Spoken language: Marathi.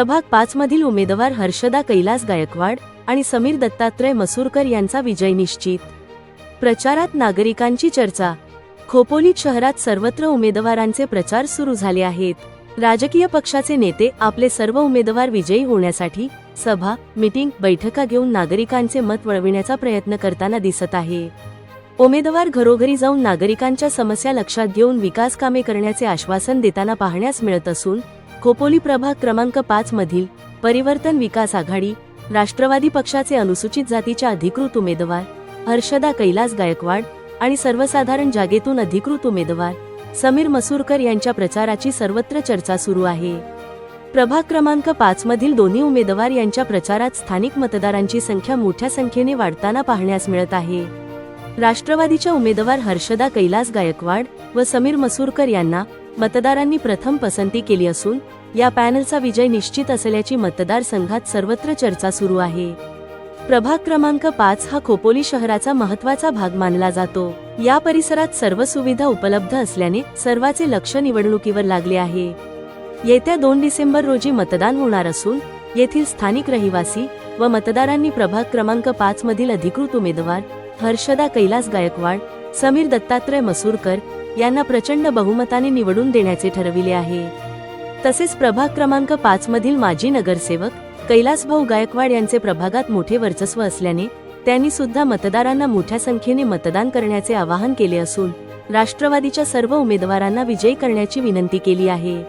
प्रभाग पाच मधील उमेदवार हर्षदा कैलास गायकवाड आणि समीर दत्तात्रय मसूरकर यांचा विजय निश्चित. प्रचारात नागरिकांची चर्चा. खोपोलीत शहरात सर्वत्र उमेदवारांचे प्रचार सुरू झाले आहेत. राजकीय पक्षाचे नेते आपले सर्व उमेदवार विजयी होण्यासाठी सभा मिटिंग बैठका घेऊन नागरिकांचे मत वळविण्याचा प्रयत्न करताना दिसत आहे. उमेदवार घरोघरी जाऊन नागरिकांच्या समस्या लक्षात घेऊन विकास कामे करण्याचे आश्वासन देताना पाहण्यास मिळत असून खोपोली प्रभाग क्रमांक पाच मधील परिवर्तन विकास आघाडी राष्ट्रवादी पक्षाचे अनुसूचित जातीच्या अधिकृत उमेदवार हर्षदा कैलास गायकवाड आणि सर्वसाधारण जागेतून अधिकृत उमेदवार समीर मसूरकर यांच्या प्रचाराची सर्वत्र चर्चा सुरू आहे. प्रभाग क्रमांक पाच मधील दोन्ही उमेदवार यांच्या प्रचारात स्थानिक मतदारांची संख्या मोठ्या संख्येने वाढताना पाहण्यास मिळत आहे. राष्ट्रवादीच्या उमेदवार हर्षदा कैलास गायकवाड व समीर मसूरकर यांना मतदारांनी प्रथम पसंती केली असून या पॅनलचा विजय निश्चित असल्याची मतदारसंघात सर्वत्र चर्चा सुरू आहे. प्रभाग क्रमांक पाच हा खोपोली शहराचा महत्त्वाचा भाग मानला जातो. या परिसरात सर्व सुविधा उपलब्ध असल्याने सर्वाचे लक्ष निवडणुकीवर लागले आहे. येत्या दोन डिसेंबर रोजी मतदान होणार असून येथील स्थानिक रहिवासी व मतदारांनी प्रभाग क्रमांक पाच मधील अधिकृत उमेदवार हर्षदा कैलास गायकवाड समीर दत्तात्रय मसूरकर यांना प्रचंड बहुमताने निवडून देण्याचे ठरविले आहे. तसेच प्रभाग क्रमांक पाच मधील माजी नगरसेवक कैलासभाऊ गायकवाड यांचे प्रभागात मोठे वर्चस्व असल्याने त्यांनी सुद्धा मतदारांना मोठ्या संख्येने मतदान करण्याचे आवाहन केले असून राष्ट्रवादीच्या सर्व उमेदवारांना विजयी करण्याची विनंती केली आहे.